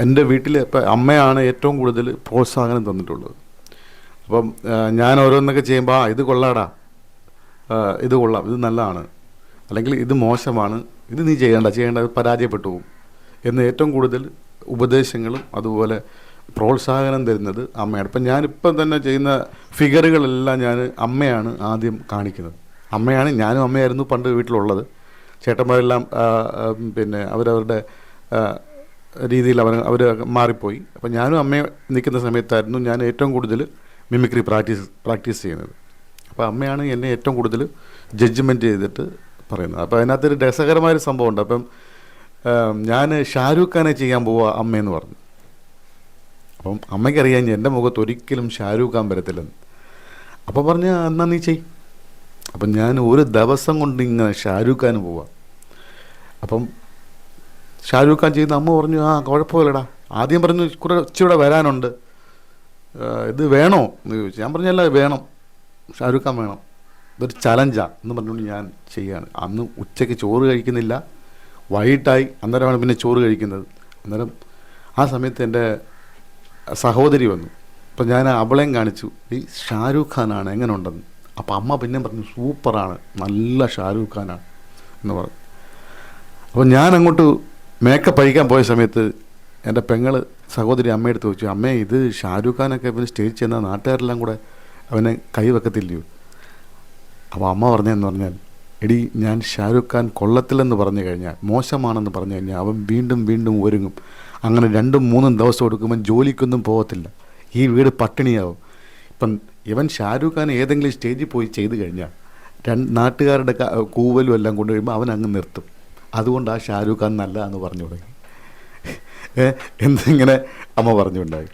എന്റെ വീട്ടിൽ ഇപ്പം അമ്മയാണ് ഏറ്റവും കൂടുതൽ പ്രോത്സാഹനം തന്നിട്ടുള്ളത്. അപ്പം ഞാൻ ഓരോന്നൊക്കെ ചെയ്യുമ്പോൾ ആ ഇത് കൊള്ളാടാ. ഇത് കൊള്ളാം ഇത് നല്ലതാണ്. അല്ലെങ്കിൽ ഇത് മോശമാണ് ഇത് നീ ചെയ്യേണ്ട ചെയ്യേണ്ട പരാജയപ്പെട്ടു പോകും. എന്ന് ഏറ്റവും കൂടുതൽ ഉപദേശങ്ങളും അതുപോലെ പ്രോത്സാഹനം തരുന്നത് അമ്മയാണ്. ഇപ്പം ഞാനിപ്പം തന്നെ ചെയ്യുന്ന ഫിഗറുകളെല്ലാം ഞാൻ അമ്മയാണ് ആദ്യം കാണിക്കുന്നത്. അമ്മയാണ് ഞാനും അമ്മയായിരുന്നു പണ്ട് വീട്ടിലുള്ളത്. ചേട്ടന്മാരെല്ലാം പിന്നെ അവരവരുടെ രീതിയിൽ അവർ അവർ മാറിപ്പോയി. അപ്പം ഞാനും അമ്മയെ നിൽക്കുന്ന സമയത്തായിരുന്നു ഞാൻ ഏറ്റവും കൂടുതൽ മിമിക്രി പ്രാക്ടീസ് പ്രാക്ടീസ് ചെയ്യുന്നത്. അപ്പോൾ അമ്മയാണ് എന്നെ ഏറ്റവും കൂടുതൽ ജഡ്ജ്മെന്റ് ചെയ്തിട്ട് പറയുന്നത്. അപ്പോൾ അതിനകത്തൊരു രസകരമായൊരു സംഭവമുണ്ട്. അപ്പം ഞാൻ ഷാരൂഖ് ഖാനെ ചെയ്യാൻ പോവുക അമ്മയെന്ന് പറഞ്ഞു. അപ്പം അമ്മയ്ക്കറിയാം എന്റെ മുഖത്ത് ഒരിക്കലും ഷാരൂഖ് ഖാൻ വരത്തില്ലെന്ന്. അപ്പോൾ പറഞ്ഞ എന്നാ നീ ചെയ്. അപ്പം ഞാൻ ഒരു ദിവസം കൊണ്ട് ഇങ്ങനെ ഷാരൂഖ് ഖാന് പോവാം. അപ്പം ഷാരൂഖ് ഖാൻ ചെയ്യുന്ന അമ്മ പറഞ്ഞു ആ കുഴപ്പമില്ലടാ. ആദ്യം പറഞ്ഞു കുറെ ഇച്ചിരി വരാനുണ്ട്. ഇത് വേണോ? എന്ന് ചോദിച്ചു. ഞാൻ പറഞ്ഞല്ല വേണം. ഷാരൂഖ് ഖാൻ വേണം. ഇതൊരു ചലഞ്ചാണ് എന്ന് പറഞ്ഞുകൊണ്ട് ഞാൻ ചെയ്യുകയാണ്. അന്ന് ഉച്ചയ്ക്ക് ചോറ് കഴിക്കുന്നില്ല. വൈകിട്ടായി അന്നേരമാണ് പിന്നെ ചോറ് കഴിക്കുന്നത്. അന്നേരം ആ സമയത്ത് എന്റെ സഹോദരി വന്നു. അപ്പം ഞാൻ അവളെയും കാണിച്ചു. ഈ ഷാരൂഖ് ഖാനാണ് എങ്ങനെ ഉണ്ടെന്ന് അപ്പം അമ്മ പിന്നെ പറഞ്ഞു സൂപ്പറാണ്. നല്ല ഷാരൂഖ് ഖാനാണ്. എന്ന് പറഞ്ഞു. അപ്പം ഞാൻ അങ്ങോട്ട് മേക്കപ്പ് അഴിക്കാൻ പോയ സമയത്ത് എന്റെ പെങ്ങൾ സഹോദരി അമ്മയെടുത്ത് ചോദിച്ചു അമ്മേ ഇത് ഷാരൂഖ് ഖാനൊക്കെ ഇവന് സ്റ്റേജ് ചെന്ന നാട്ടുകാരെല്ലാം കൂടെ അവനെ കൈവെക്കത്തില്ലയോ അപ്പോൾ അമ്മ പറഞ്ഞതെന്ന് പറഞ്ഞാൽ എടി ഞാൻ ഷാരൂഖ് ഖാൻ കൊള്ളത്തില്ലെന്ന് പറഞ്ഞു കഴിഞ്ഞാൽ മോശമാണെന്ന് പറഞ്ഞു കഴിഞ്ഞാൽ അവൻ വീണ്ടും വീണ്ടും ഒരുങ്ങും. അങ്ങനെ രണ്ടും മൂന്നും ദിവസം എടുക്കുമ്പോൾ ജോലിക്കൊന്നും പോകത്തില്ല. ഈ വീട് പട്ടിണിയാവും. ഇപ്പം ഇവൻ ഷാരൂഖ് ഖാൻ ഏതെങ്കിലും സ്റ്റേജിൽ പോയി ചെയ്തു കഴിഞ്ഞാൽ രണ്ട് നാട്ടുകാരുടെ കൂവലും എല്ലാം കൊണ്ടു കഴിയുമ്പോൾ അവൻ അങ്ങ് നിർത്തും. അതുകൊണ്ട് ആ ഷാരൂഖ് ഖാൻ നല്ല എന്ന് പറഞ്ഞു തുടങ്ങി. എന്നിങ്ങനെ അമ്മ പറഞ്ഞുണ്ടായി.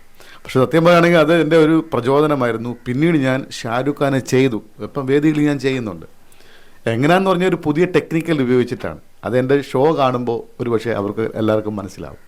പക്ഷെ സത്യം പറയുകയാണെങ്കിൽ അത് എന്റെ ഒരു പ്രചോദനമായിരുന്നു. പിന്നീട് ഞാൻ ഷാരൂഖ് ഖാനെ ചെയ്തു. ഇപ്പം വേദികളിൽ ഞാൻ ചെയ്യുന്നുണ്ട്. എങ്ങനെയാന്ന് പറഞ്ഞാൽ ഒരു പുതിയ ടെക്നിക്കൽ ഉപയോഗിച്ചിട്ടാണ്. അത് എന്റെ ഷോ കാണുമ്പോൾ ഒരു പക്ഷേ അവർക്ക് എല്ലാവർക്കും മനസ്സിലാവും.